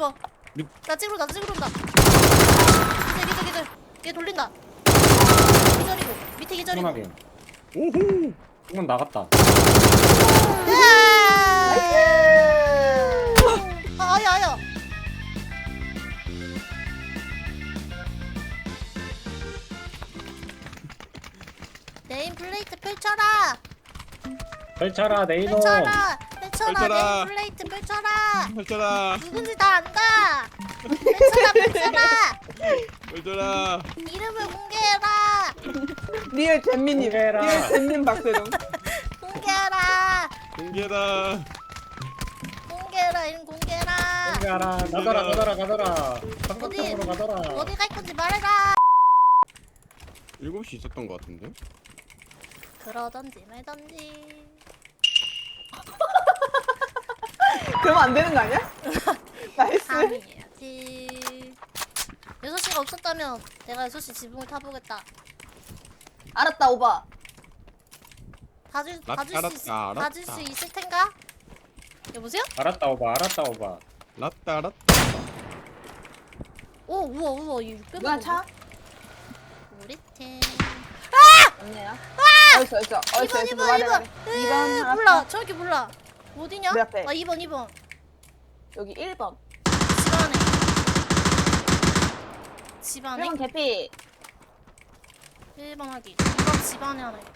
2번 밑- 나 찍으러 온다 나 찍으러 온다. 기절 기절 기절. 얘 돌린다. 기절이고. 밑에 기절이고. 충분하게. 오호. 이건 나갔다. 아 아야 아야. 네임 플레이트 펼쳐라. 펼쳐라. 펼쳐라. 펼쳐라. 펼쳐라. 네임 플레이트 펼쳐라 펼쳐라. 누군지 다 안다 펼쳐라 펼쳐라 펼쳐라. 이름을 공개해라 리얼 잼민님 공개해라. 리얼 잼민 박세롱 공개해라 공개다. 공개해라 이름 공개해라 가라 가더라 가더라 가더라. 삼각형으로 가더라. 어디 갈 건지 말해라 7시 있었던 것 같은데. 그러던지 말던지 그러면 안 되는 거 아니야? 나이스 3이야지 6시가 없었다면 내가 6시 지붕을 타보겠다 알았다 오바 봐줄, 나- 봐줄, 알았- 수, 있, 아, 알았다. 봐줄 수 있을 텐가? 여보세요? 알았다 오바 알았다 오바. 라따 알았. 오 우와 우와 이 600원 누가 차? 우리 팀 없네요 어딨어 어딨어 어딨어 2번 어딨어 2번 말해 2번 말해 2번 몰라 저기 몰라 어디냐? 우리 앞에. 아 2번 2번 여기 1번 집 안에 집 안에 1번 개피 1번 하기 2번 집 안에 하나 있고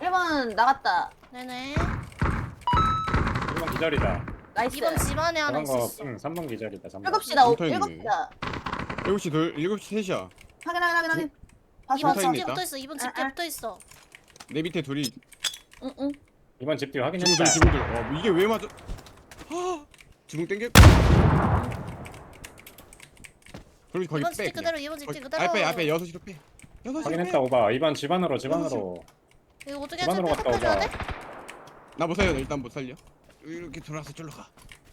1번 나갔다 네네 1번 기절이다. 나이스 2번 집 안에 하나 저런 거 있었어 응, 3번 기절이다. 3번. 7시다 오- 붙어 있네. 7시다 7시 돌 7시 3시야. 확인 확인 확인 확인 봤어 2번 붙어 봤어. 집게 있다. 붙어있어 2번 집게 아, 아. 붙어있어 내 밑에 둘이 응응 2번 집뒤 확인했다. 지붕들 지붕들. 어 이게 왜 맞아? 아. 지붕 땡겨. 그럼 거기 2번 빼. 집게 그대로 2번 집게 그대로 앞에 앞에 6시로 빼. 6시로 확인했다 빼. 오바. 2번 집안으로 집안으로. 이거 어떻게 집안으로 갔다 오자. 돼? 나못 살려. 일단 못 살려. 이렇게 돌아서 쫄러 가.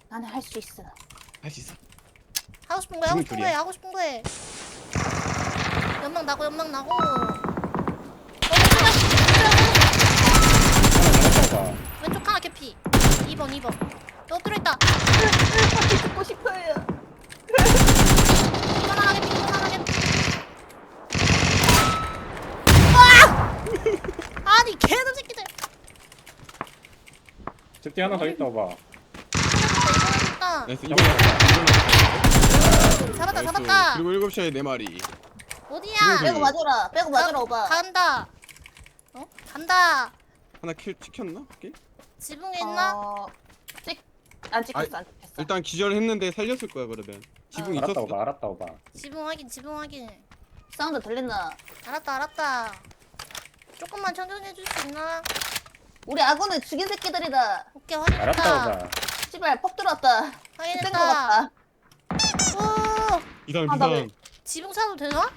나는 할 수 있어 할수 있어. 하고 싶은 거야 하고 지금 싶은 둘이야. 거해 하고 싶은 거해 연막 나고 연막 나고 어 왼쪽 하나 나갔다 오바. 왼쪽 하나 개피 2번 2번 너 들어있다 같이 듣고 싶어요 2번 하나 개피 2번 하나 개피 아! 아니 개는 새끼들 집뒤 하나 더 있다 오바. 있다 나이스. 이번 잡았다. 잡았다 그리고 7시에 네 마리. 어디야 빼고 맞아라 빼고 맞아라 오바 간다 어? 간다 하나 킬 찍혔나? 오케이. 지붕에 있나? 어... 찍... 안 찍혔어 안 찍혔어 일단 기절했는데 살렸을 거야 그러면. 지붕 알았다 있었어. 오바. 알았다 오바. 지붕 확인 지붕 확인 사운드 들린다 알았다 알았다 조금만 천천히 해줄 수 있나? 우리 아군은 죽인 새끼들이다 오케이 알았다 확인했다 오바. 씨발 폭 들어왔다 확인했다 같다 오 이상 아, 나 이상. 지붕 사도 되나?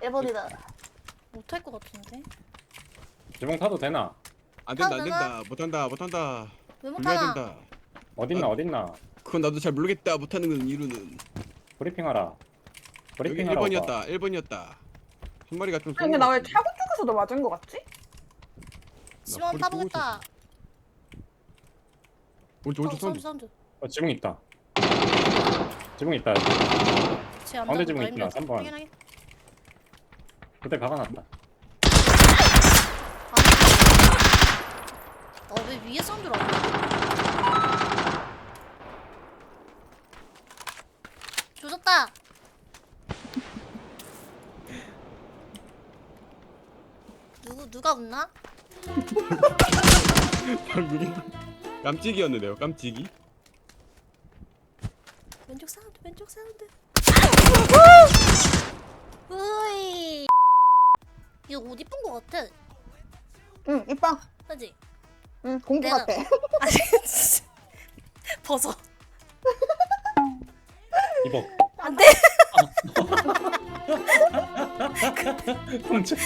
1번이다 못할 것 같은데 지붕 타도 되나? 안 된다 안 된다. 못 한다 못 한다. 왜 불러야 못하나? 된다. 어딨나 어딨나? 그건 나도 잘 모르겠다. 못하는 건 이유는. 브리핑하라. 여기 브리핑하라 오바. 1번이었다. 1번이었다. 한 마리가 좀. 근데 나 왜 차고 쪽에서도 맞은 거 같지? 지붕 한번 머리 끄고 타보겠다 오른쪽 어, 오른쪽 사운드 사운드. 사운드 어 지붕 있다. 지붕 있다. 가운데 나온다, 지붕 있구나. 삼 번. 그때 박아놨다. 어, 왜 위에 사운드라? 조졌다. 누구 누가 웃나? 방금 깜찍이었는데요. 깜찍이. 왼쪽 사운드, 왼쪽 사운드. 으이. 이거 옷 이쁜 거 같아. 응 이뻐 그지? 응 공주 내가- 같아 아니, 진짜. 벗어. 입어. 안 돼. 훔쳐.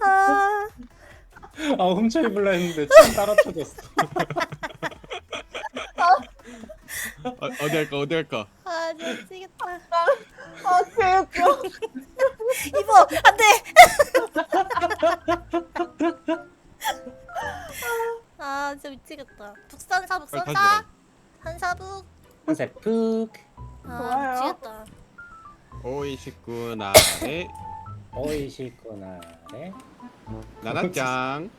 아, 아 훔쳐 입을라 했는데 참 따라쳐졌어. 어, 어디 할까 어디 할까. 아, 미치겠다. 아 개웃겨 입어, 안 돼. 미치겠다. 북산사 다시 북산사. 한사북. 컨셉 푹아 좋아요. 미치겠다. 오이 식구 나래 오이시구나래 나나짱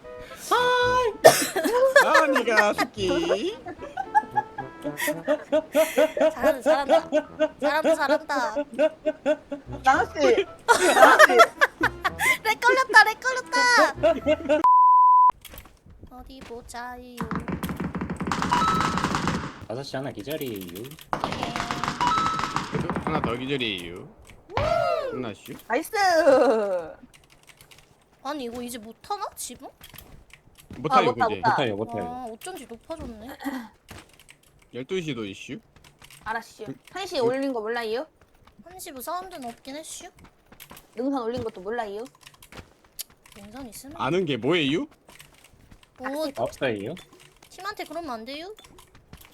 나니가 스키 잘한다 잘한다. 잘한다 잘한다. 나나씨 나나씨 렉 걸렸다 렉 걸렸다. 어디 보자요. 다섯 시 하나 기절이에요 그래도 하나 더 기절이에요 끝났슈 나이스 아니 이거 이제 못하나 지붕? 못하요 못하, 못하. 못해요 못해요 아 어쩐지 높아졌네. 12시도 이슈 알았슈 한시 올린 거 몰라요? 한시 뭐 사운드는 없긴 했슈. 능선 올린 것도 몰라요? 영상 있으면. 아는 게 뭐예요? 오 없어요 팀한테 그러면 안 돼요?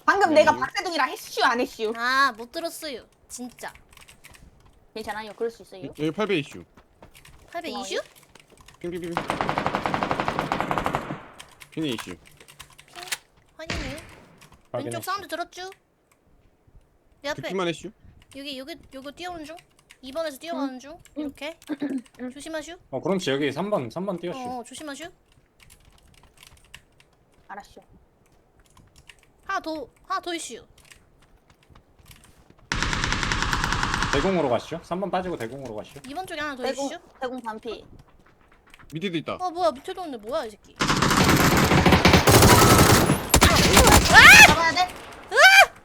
방금 네. 내가 박세동이랑 했슈 안 했슈? 아못 들었어요. 진짜. 괜찮아요 그럴 수 있어요 여기 8배 이슈 800 고마워요. 이슈? 핑핑핑핑 핑 이슈. 확인했어. 왼쪽 사운드 들었죠? 내 앞에 듣기만 했슈 여기 여기 요거 뛰어오는 중. 2번에서 뛰어가는 중. 이렇게. 조심하슈. 어 그럼지 여기 3번 3번 띄웠슈 어 조심하슈. 알았슈 하나 더 하나 더 이슈. 대공으로 가시죠. 3번 빠지고 대공으로 가시죠. 2번 쪽에 하나 더 대공 이슈. 대공 반피. 밑에도 있다. 어 뭐야. 밑에도 없네 뭐야 이 새끼. 잡아야 돼?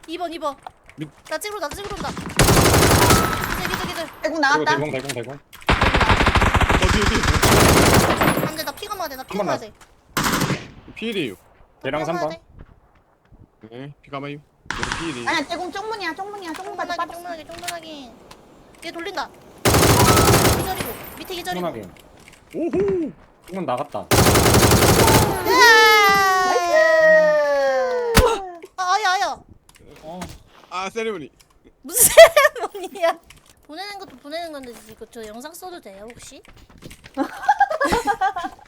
2번 2번. 밑- 나 찍으러 나 찍으러 온다. 기들 기들 기들. 대공 그리고 나왔다. 대공 대공 대공 어 뒤에 뒤에 안돼 나 피가 맞아 나 피가 한번 얘랑 피가 3번. 맞아. 네 피가 마요 아니야 대공 쪽문이야 쪽문이야 쪽문까지 쫑문하게 빠졌어 쫑문하게 쫑문하게. 얘 돌린다. 기절이고 밑에 기절이고. 충분하게 오호 충분 나갔다 아 아야 아야. 어 아 세레모니 무슨 세레머니야? 보내는 것도 보내는 건데 이거 저 영상 써도 돼요 혹시?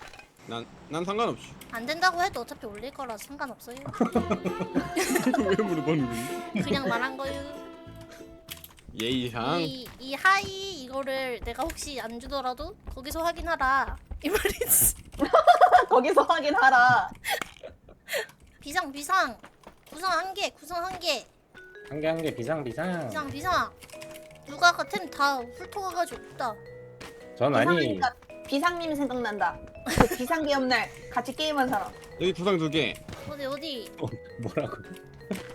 난, 난 상관없이 안 된다고 해도 어차피 올릴 거라 상관없어요. 왜 물어보는 거니? 그냥 말한 거예요. 예의상 이, 이 하이 이거를 내가 혹시 안 주더라도 거기서 확인하라 이 말이지. 거기서 확인하라 비상 비상 구상 한 개, 구상 한 개, 한 개 한 개 비상 비상 비상 비상. 누가 아까 템다 훑어가가지고 없다. 전 아니 비상이니까 비상님 생각난다 그 비상 기업날 같이 게임한 사람 여기 구상 두 개 어디 어디? 어, 뭐라고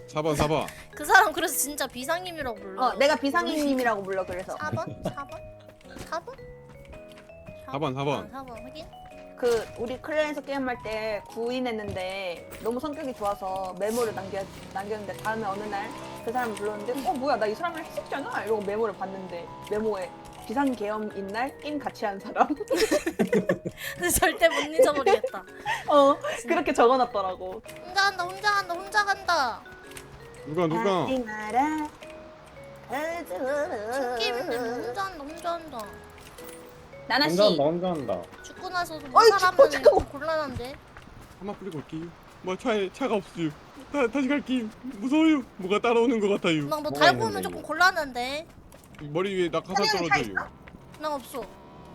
4번 4번 그 사람 그래서 진짜 비상님이라고 불러. 어 내가 비상님이라고 불러 그래서 4번? 4번? 4번? 4번 4번 4번 확인. 그 우리 클랜에서 게임할 때 구인했는데 너무 성격이 좋아서 메모를 남겨 남겼는데 다음에 어느 날 그 사람을 불렀는데 어 뭐야 나 이 사람을 했었잖아 이러고 메모를 봤는데 메모에 비상 계엄인 날 게임 같이 한 사람 근데 절대 못 잊어버리겠다. 어 그렇게 적어놨더라고 혼자 간다, 혼자 간다, 혼자 간다. 누가 누가 하지 마라 게임인데 뭐 혼자 한다, 혼자 한다. 나나 씨 혼자 한다 혼자 한다 죽고 나서도 어이, 못 죽고, 살아면 잠깐만. 곤란한데. 하나 뿌리고 올게요 뭐 차에 차가 없어요 다, 다시 갈게요 무서워요 뭐가 따라오는 것 같아요 막 뭐 뭐가 달고 오면 있는데, 조금 이거? 곤란한데. 머리 위에 낙하산 차 떨어져요 나 없어.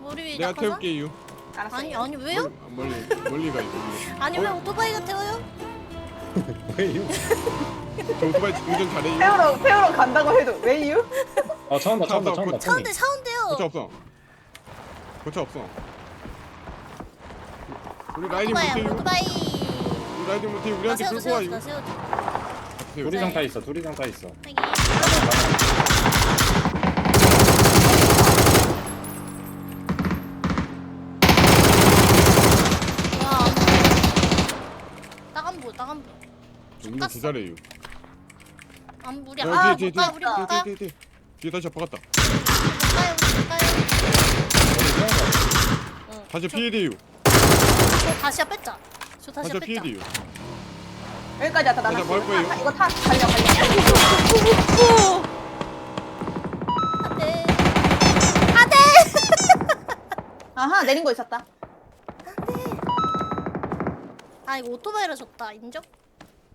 머리 위에 내가 낙하산? 태울게요 알았어 아니 아니 왜요? 멀리 멀리, 가요 멀리. 아니 왜 오토바이가 태워요? 왜요? 저 오토바이 운전 잘해요 태우러 태우러 간다고 해도 왜 이유? 어 처음 봐 처음 봐 처음 봐 차운데 차운데요. 고차 없어 고차 없어 우리 라이딩 오토바이야 못해요 오토바이. 우리 라이딩 못해요 나 우리한테 세워줘 끌고 세워줘 나 와요 세워줘. 세워줘. 둘이 상 타 있어 둘이 상 타 있어 하긴. 운전 기다려요 안 부리 야, 아 뒤에, 뒤에, 뒤에, 우리 못 가 뒤에, 뒤에, 뒤에. 뒤에 다시 못가요 못 가요. 응. 다시 저- 피해돼요 저 다시야 뺐자. 저 다시야 다시 뺐자. 여기까지 왔다 거예요? 타, 이거 타 달려 달려 안돼. 안돼. 아하 내린 거 있었다 아 이거 오토바이라 졌다 인정?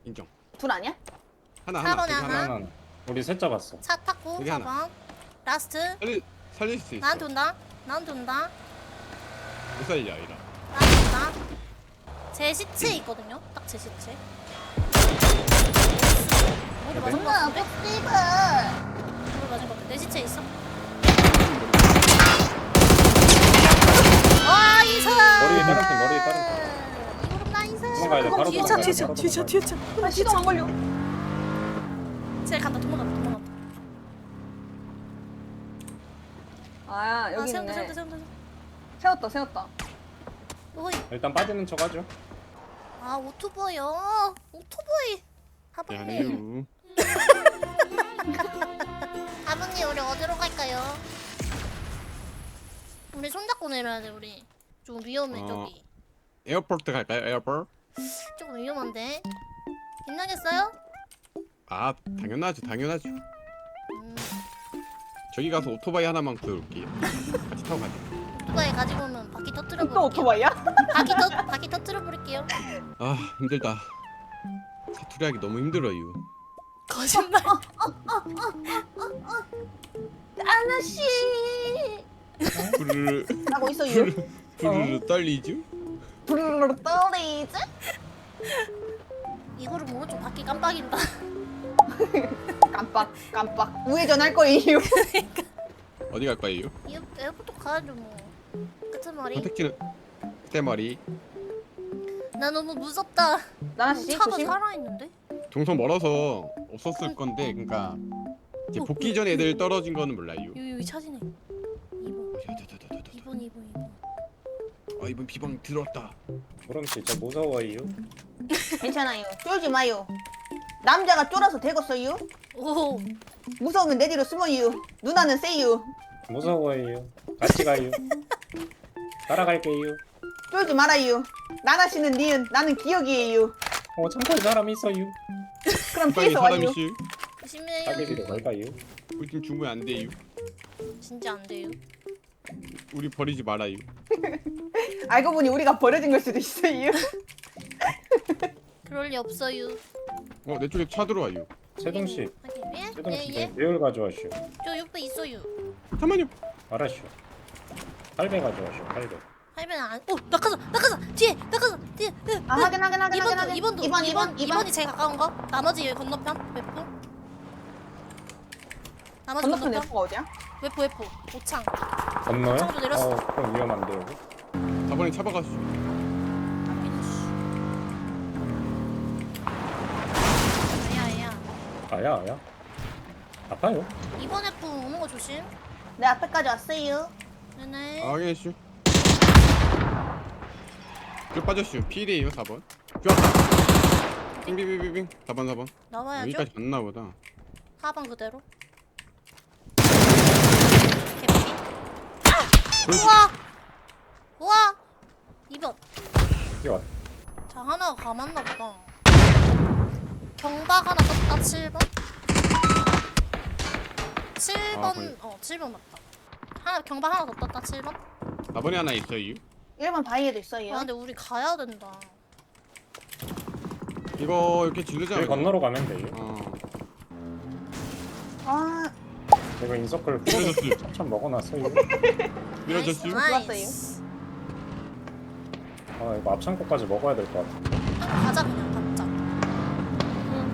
인정. 둘 아니야? 하나 사번에 하나. 하나. 하나. 하나 우리 셋 잡았어 차 탔고 여기 하나. 4번 라스트 살릴 살릴 수 있어. 나한테 온다 나한테 온다 못 살려 이라. 나한테 온다 제 시체 있거든요 딱 제 시체 머리 맞은 거 같은데? 뽀삐브 머리 맞은 거 같은데 내 시체 있어 와 이사 머리 다른 팀, 머리 다른 이거는 나이스 도망가야 돼, 바로 뒤에 차 도망가야 뒤에 돼, 차 바로 뒤에 차 도망가야 뒤에 차. 아 시동 안 걸려. 쟤 간다. 도망간다 도망간다. 아 아 여기 세운다 있네. 세운다 세운다 세웠다 세웠다. 오이. 일단 빠지는 척 하죠. 아 오토바이요? 오토바이? 아버님. 아버님 우리 어디로 갈까요? 우리 손잡고 내려야 돼 우리. 좀 위험해 어. 저기. 에어포트 갈까요? 에어포트? 조금 위험한데 빛나겠어요? 아 당연하죠 당연하죠. 음, 저기 가서 오토바이 하나만 구해올게요. 같이 타고 가자. 오토바이 가지고 오면 바퀴 터뜨려 또 버릴게요 오토바이야? 바퀴 터 바퀴 터뜨려 버릴게요 아 힘들다. 사투리하기 너무 힘들어요. 거짓말 아저씨 부르르 하고 있어요 부르르 떨리죠? 부르르 떨리지? 이거를 모르좀 바퀴 깜빡인다. 깜빡 깜빡. 우회전 할 거예요 어디 갈 거예요? 이 에어포트 가야죠 뭐. 끝에 말이 선택지는 그때 머리. 나 너무 무섭다. 나나 씨 차가 조심. 살아 있는데? 동선 멀어서 없었을 건데 그러니까 이제 복귀 전 애들 떨어진 거는 몰라요. 여기 여기 차지네. 2번 2번 2번 2번 아 이번 비방 들어왔다. 그럼 진짜 무서워요. 괜찮아요. 쫄지 마요. 남자가 쫄아서 되겠어요? 오. 무서우면 내 뒤로 숨어요. 누나는 세요. 무서워요. 같이 가요. 따라갈게요. 쫄지 말아요. 나나 씨는 니은 나는 기억이에요. 어 창고에 사람 있어요. 그럼 뒤에서 와요. 조심해요. 따개비로 갈까요? 우리 팀 주면 안 돼요. 진짜 안 돼요. 우리 버리지 말아요. 알고 보니 우리가 버려진 걸 수도 있어요 그럴 리 없어요 어 내 쪽에 차 들어와요. 세동씨 예? 세동씨 예? 예? 배율 가져와시오 저 옆에 있어요 잠깐만요. 알았슈 8배 가져와시오 8배 할배는 안.. 오! 낙하산! 낙하산! 뒤에! 낙하산! 뒤에! 으, 아 으. 확인 확인 확인 확인 2번도! 확인 2번도! 2번 2번 2번! 2번이 제일 가까운 거 나머지 여기 건너편 웨포 나머지 건너편 건너편 내포가 어디야? 웨포 웨포 오창 건너요? 창도 내렸어. 어 그럼 위험한데 여기 4번에 차박았어. 야야 아야 아야 아파요 2번 웨포 오는 거 조심 내 앞에까지 왔어요 네네 아 확인했슈. 쭉 빠졌슈. 필이에요 4번. 좋았다. 빙빙빙빙 4번 4번. 나와야죠 여기까지 갔나 보다. 4번 그대로 개피 그렇지. 우와! 우와! 2번 뛰어왔 자 하나가 감았나 보다 경박 하나 떴다 7번 7번 아, 거의. 어 7번 맞다 하나 경박 하나 더 떴다 7번 4번에 하나 있어요. 1번 바위에도 있어요 아 근데 우리 가야 된다 이거 이렇게 질르자. 여기 건너로 가면 돼요 어. 아 제가 인서클 밀어줬슈. 참 먹어놨어요 밀어줬슈. 나이스 아 이거 앞창고까지 먹어야 될 것 같아 아, 가자 그냥 각자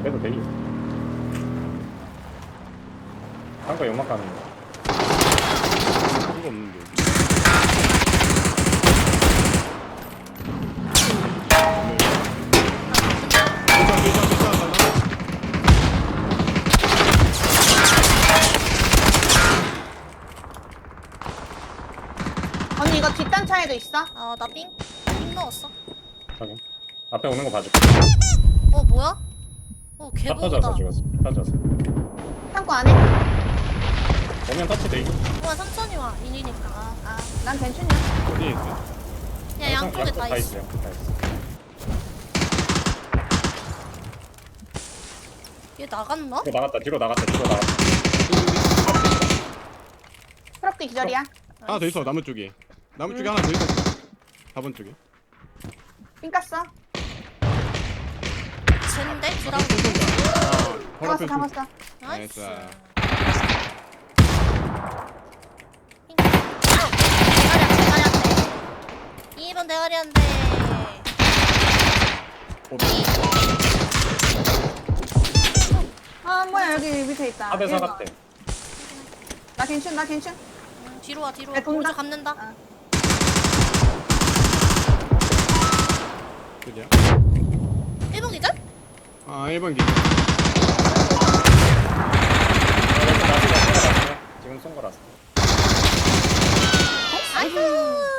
그래도 돼요 한거 연막 가는 거 이거 없는데. 괜찮아 괜찮아 괜찮아. 언니 이거 뒷단 차에도 있어? 아나삥삥 넣었어. 확인. 앞에 오는 거 봐줄게 어 뭐야? 어 다 개보다. 터져서 죽었어 터져서. 창고 안에 오면 터치 돼 있고 우와 천천히 와. 인이니까. 아난 괜찮냐? 어디에 있어? 그냥 양쪽에 다 있어. 있어요. 다 있어. 얘 나갔나? 뒤로 나갔다 뒤로 나갔다 뒤로 나갔다. 프로필 기절이야. 하나 더 있어 나무 쪽에. 나무 쪽에 하나 더 있어. 4번 쪽에. 삥 깠어? 아, 지라고. 바로 잡았어 앞에 잡았어 나이스. 나이스. 대가리 한대, 대가리 한대. 2번 대가리 한대. 아 뭐야 여기 밑에 있다 4대 4 일번. 같대 나 괜춘 나 괜춘 음, 뒤로 와, 뒤로 와. 야, 돈다. 오른쪽 감는다. 아. 그죠? 1번 기절? 아 1번 기절 지금 쏜 거라서. 나이스!